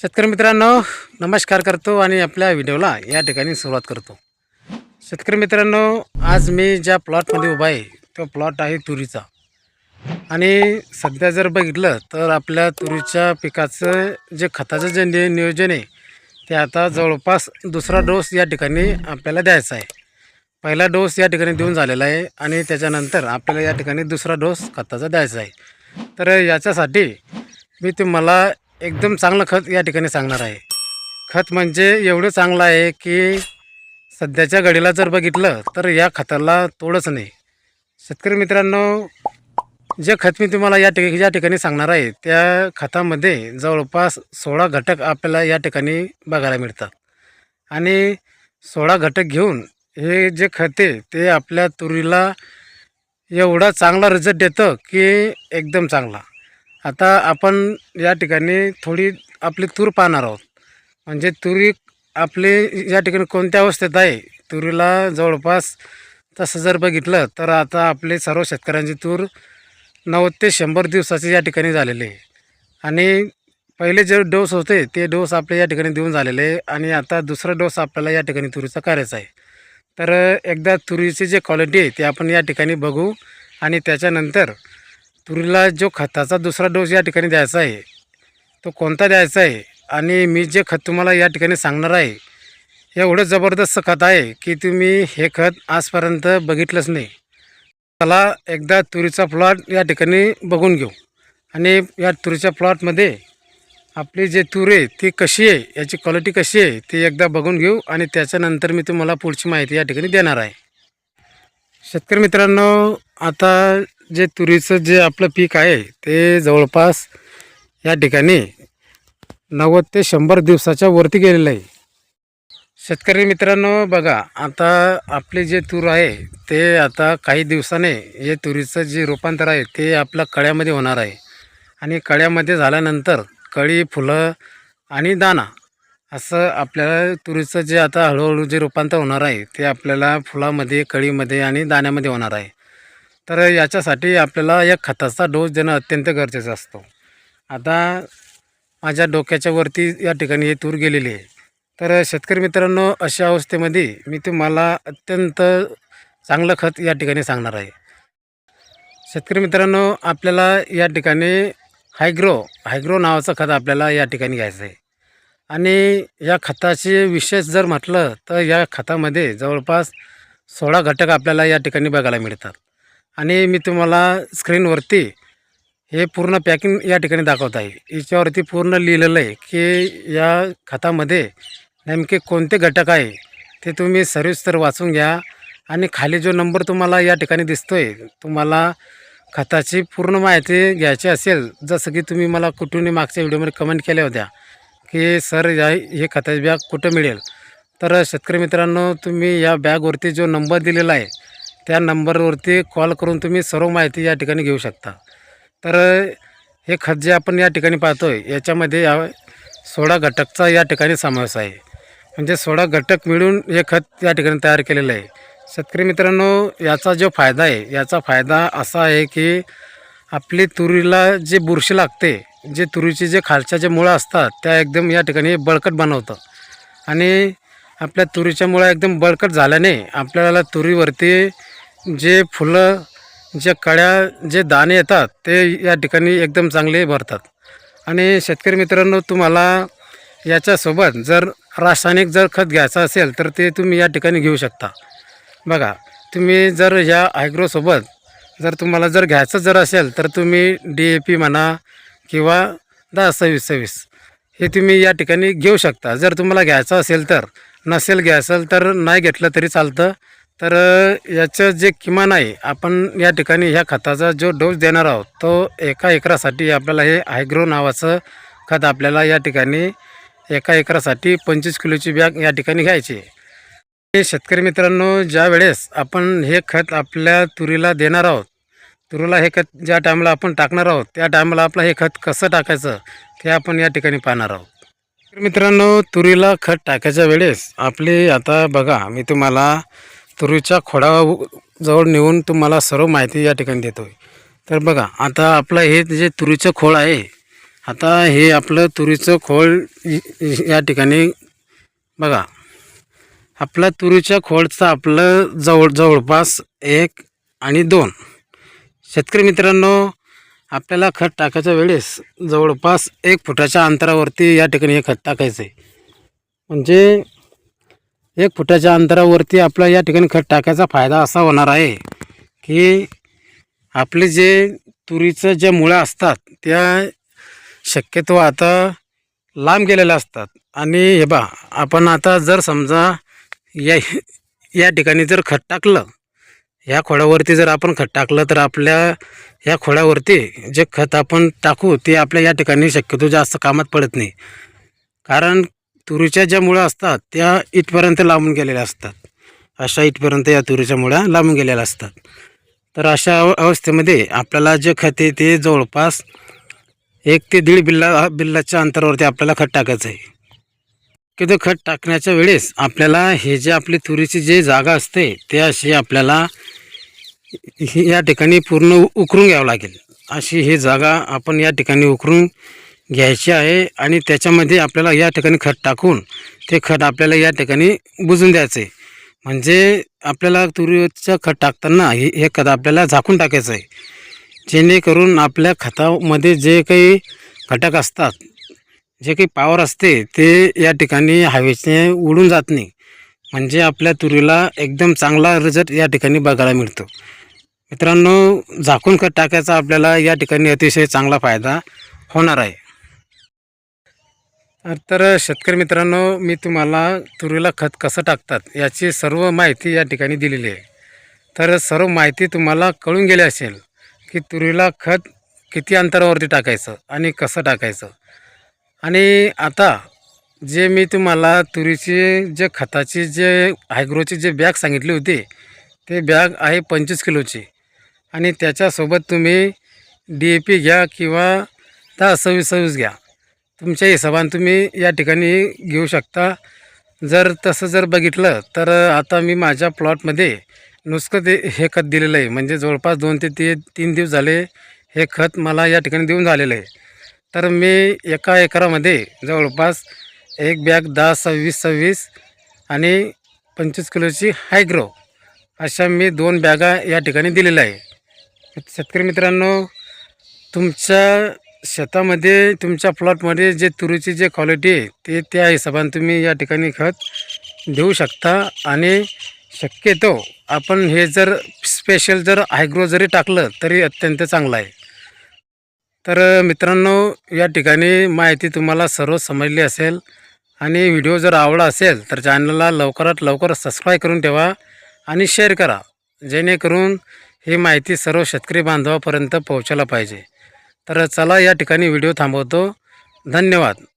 शेतकरी मित्रांनो नमस्कार करतो आणि आपल्या व्हिडिओला या ठिकाणी सुरुवात करतो. शेतकरी मित्रांनो आज मी ज्या प्लॉटमध्ये उभा आहे तो प्लॉट आहे तुरीचा. आणि सध्या जर बघितलं तर आपल्या तुरीच्या पिकाचं जे खताचं जे नि नियोजन आहे ते आता जवळपास दुसरा डोस या ठिकाणी आपल्याला द्यायचा आहे. पहिला डोस या ठिकाणी देऊन झालेला आहे आणि त्याच्यानंतर आपल्याला या ठिकाणी दुसरा डोस खताचा द्यायचा आहे. तर याच्यासाठी मी तुम्हाला एकदम चांगलं खत या ठिकाणी सांगणार आहे. खत म्हणजे एवढं चांगलं आहे की सध्याच्या घडीला जर बघितलं तर या खताला तोडच नाही. शेतकरी मित्रांनो जे खत मी तुम्हाला या ठिकाणी या ठिकाणी सांगणार आहे त्या खतामध्ये जवळपास सोळा घटक आपल्याला या ठिकाणी बघायला मिळतात. आणि सोळा घटक घेऊन हे जे खत आहे ते आपल्या तुरीला एवढा चांगला रिझल्ट देतं की एकदम चांगला. आता आपण या ठिकाणी थोडी आपली तूर पाहणार आहोत. म्हणजे तुरी आपली या ठिकाणी कोणत्या अवस्थेत आहे? तुरीला जवळपास तसं जर बघितलं तर आता आपले सर्व शेतकऱ्यांची तूर नव्वद ते शंभर दिवसाचे या ठिकाणी झालेले आहे. आणि पहिले जे डोस होते ते डोस आपले या ठिकाणी देऊन झालेले आहे आणि आता दुसरा डोस आपल्याला या ठिकाणी तुरीचा करायचा आहे. तर एकदा तुरीची जे क्वालिटी आहे ते आपण या ठिकाणी बघू आणि त्याच्यानंतर तुरीला जो खताचा दुसरा डोस या ठिकाणी द्यायचा आहे तो कोणता द्यायचा आहे आणि मी जे खत तुम्हाला या ठिकाणी सांगणार आहे एवढं जबरदस्त खत आहे की तुम्ही हे खत आजपर्यंत बघितलंच नाही. चला एकदा तुरीचा प्लॉट या ठिकाणी बघून घेऊ. आणि या तुरीच्या प्लॉटमध्ये आपली जे तूर आहे ती कशी आहे याची क्वालिटी कशी आहे ती एकदा बघून घेऊ आणि त्याच्यानंतर मी तुम्हाला पुढची माहिती या ठिकाणी देणार आहे. शेतकरी मित्रांनो आता जे तुरीचं जे आपलं पीक आहे ते जवळपास या ठिकाणी नव्वद ते शंभर दिवसाच्या वरती गेलेलं आहे. शेतकरी मित्रांनो बघा आता आपले जे तूर आहे ते आता काही दिवसाने हे तुरीचं जे रूपांतर आहे ते आपल्या कळ्यामध्ये होणार आहे. आणि कळ्यामध्ये झाल्यानंतर कळी फुलं आणि दाणा असं आपल्याला तुरीचं जे आता हळूहळू जे रूपांतर होणार आहे ते आपल्याला फुलामध्ये कळीमध्ये आणि दाण्यामध्ये होणार आहे. तर याच्यासाठी आपल्याला या खताचा डोस देणं अत्यंत गरजेचं असतो. आता माझ्या डोक्याच्या वरती या ठिकाणी हे तूर गेलेली आहे. तर शेतकरी मित्रांनो अशा अवस्थेमध्ये मी तुम्हाला अत्यंत चांगलं खत या ठिकाणी सांगणार आहे. शेतकरी मित्रांनो आपल्याला या ठिकाणी हायग्रो हायग्रो नावाचं खत आपल्याला या ठिकाणी घ्यायचं आहे. आणि या खताचे विशेष जर म्हटलं तर या खतामध्ये जवळपास सोळा घटक आपल्याला या ठिकाणी बघायला मिळतात. आणि मी तुम्हाला स्क्रीनवरती हे पूर्ण पॅकिंग या ठिकाणी दाखवत आहे. याच्यावरती पूर्ण लिहिलेलं आहे की या खतामध्ये नेमके कोणते घटक आहे ते तुम्ही सर्विस्तर वाचून घ्या आणि खाली जो नंबर तुम्हाला या ठिकाणी दिसतो आहे तुम्हाला खताची पूर्ण माहिती घ्यायची असेल जसं की तुम्ही मला कुठूनही मागच्या व्हिडिओमध्ये कमेंट केल्या होत्या की सर या हे खताची बॅग कुठं मिळेल? तर शेतकरी मित्रांनो तुम्ही या बॅगवरती जो नंबर दिलेला आहे त्या नंबरवरती कॉल करून तुम्ही सर्व माहिती या ठिकाणी घेऊ शकता. तर हे खत जे आपण या ठिकाणी पाहतो आहे याच्यामध्ये या सोळा घटकचा या ठिकाणी समावेश आहे. म्हणजे सोळा घटक मिळून हे खत या ठिकाणी तयार केलेलं आहे. शेतकरी मित्रांनो याचा जो फायदा आहे याचा फायदा असा आहे की आपली तुरीला जे बुरशी लागते जे तुरीचे जे खालच्या जे मुळं असतात त्या एकदम या ठिकाणी बळकट बनवतं. आणि आपल्या तुरीच्या मुळं एकदम बळकट झाल्याने आपल्याला तुरीवरती जे फुलं जे कळ्या जे दाणे येतात ते या ठिकाणी एकदम चांगले भरतात. आणि शेतकरी मित्रांनो तुम्हाला याच्यासोबत जर रासायनिक जर खत घ्यायचं असेल तर ते तुम्ही या ठिकाणी घेऊ शकता. बघा तुम्ही जर ह्या आयग्रोसोबत जर तुम्हाला जर घ्यायचं जर असेल तर तुम्ही डी ए पी म्हणा किंवा दहा सव्वीस सव्वीस हे तुम्ही या ठिकाणी घेऊ शकता. जर तुम्हाला घ्यायचं असेल तर नसेल घ्यायचं तर नाही घेतलं तरी चालतं. तर याचं जे किमान आहे आपण या ठिकाणी ह्या खताचा जो डोस देणार आहोत तो एका एकरासाठी आपल्याला हे हायग्रो नावाचं खत आपल्याला या ठिकाणी एका एकरासाठी पंचवीस किलोची बॅग या ठिकाणी घ्यायची आहे. हे शेतकरी मित्रांनो ज्या वेळेस आपण हे खत आपल्या तुरीला देणार आहोत तुरीला हे खत ज्या टायमाला आपण टाकणार आहोत त्या टायमाला आपलं हे खत कसं टाकायचं ते आपण या ठिकाणी पाहणार आहोत. मित्रांनो तुरीला खत टाकायच्या वेळेस आपली आता बघा मी तुम्हाला तुरीच्या खोडाजवळ नेऊन तुम्हाला सर्व माहिती या ठिकाणी देतो आहे तर बघा आता आपलं हे जे तुरीचं खोळ आहे आता हे आपलं तुरीचं खोळ या ठिकाणी बघा. आपल्या तुरीच्या खोळचं आपलं जवळ जवळपास एक आणि दोन. शेतकरी मित्रांनो आपल्याला खत टाकायच्या वेळेस जवळपास एक फुटाच्या अंतरावरती या ठिकाणी हे खत टाकायचं आहे म्हणजे एक फुटाच्या अंतरावरती आपला या ठिकाणी खत टाकायचा फायदा असा होणार आहे की आपले जे तुरीचं ज्या मुळ्या असतात त्या शक्यतो आता लांब गेलेल्या असतात. आणि हे बा आपण आता जर समजा या या ठिकाणी जर खत टाकलं ह्या खोड्यावरती जर आपण खत टाकलं तर आपल्या ह्या खोड्यावरती जे खत आपण टाकू ते आपल्या या ठिकाणी शक्यतो जास्त कामात पडत नाही. कारण तुरीच्या ज्या मुळ्या असतात त्या इथपर्यंत लांबून गेलेल्या असतात. अशा इथपर्यंत या तुरीच्या मुळ्या लांबून गेलेल्या असतात. तर अशा अव अवस्थेमध्ये आपल्याला जे खत आहे ते जवळपास एक ते दीड बिल्ला बिल्लाच्या अंतरावरती आपल्याला खत टाकायचं आहे. की ते खत टाकण्याच्या वेळेस आपल्याला हे जे आपली तुरीची जी जागा असते ते अशी आपल्याला ही या ठिकाणी पूर्ण उकरून घ्यावं लागेल. अशी ही जागा आपण या ठिकाणी उकरून घ्यायची आहे आणि त्याच्यामध्ये आपल्याला या ठिकाणी खत टाकून ते खत आपल्याला या ठिकाणी बुजून द्यायचं आहे म्हणजे आपल्याला तुरीचं खत टाकताना हे हे खत आपल्याला झाकून टाकायचं आहे जेणेकरून आपल्या खतामध्ये जे काही घटक असतात जे काही पावर असते ते या ठिकाणी हवेचे उडून जात नाही. म्हणजे आपल्या तुरीला एकदम चांगला रिझल्ट या ठिकाणी बघायला मिळतो. मित्रांनो झाकून खत टाकायचा आपल्याला या ठिकाणी अतिशय चांगला फायदा होणार आहे. तर शेतकरी मित्रांनो मी तुम्हाला तुरीला खत कसं टाकतात याची सर्व माहिती या ठिकाणी दिलेली आहे. तर सर्व माहिती तुम्हाला कळून गेली असेल की तुरीला खत किती अंतरावरती टाकायचं आणि कसं टाकायचं. आणि आता जे मी तुम्हाला तुरीची जे खताची जे हायग्रोची जे बॅग सांगितली होती ते बॅग आहे पंचवीस किलोची. आणि त्याच्यासोबत तुम्ही डी ए पी घ्या किंवा दहा सव्वीस सव्वीस घ्या. तुमच्या हिशोबाने तुम्ही या ठिकाणी घेऊ शकता. जर तसं जर बघितलं तर आता मी माझ्या प्लॉटमध्ये नुसतं ते हे खत दिलेलं आहे. म्हणजे जवळपास दोन ते ते तीन दिवस झाले हे खत मला या ठिकाणी देऊन झालेलं आहे. तर मी एका एकरामध्ये जवळपास एक बॅग दहा सव्वीस सव्वीस आणि पंचवीस किलोची हायग्रो अशा मी दोन बॅगा या ठिकाणी दिलेल्या आहे. शेतकरी मित्रांनो तुमच्या शेतामध्ये तुमच्या प्लॉटमध्ये जे तुरीची जे क्वालिटी आहे ते त्या हिशोबाने तुम्ही या ठिकाणी खत देऊ शकता. आणि शक्यतो आपण हे जर स्पेशल जर हायग्रो जरी टाकलं तरी अत्यंत चांगलं आहे. तर मित्रांनो या ठिकाणी माहिती तुम्हाला सर्व समजली असेल. आणि व्हिडिओ जर आवडला असेल तर चॅनलला लवकरात लवकर सबस्क्राईब करून ठेवा आणि शेअर करा. जेणेकरून ही माहिती सर्व शेतकरी बांधवापर्यंत पोहोचायला पाहिजे. तर चला या ठिकाणी व्हिडिओ थांबवतो. धन्यवाद.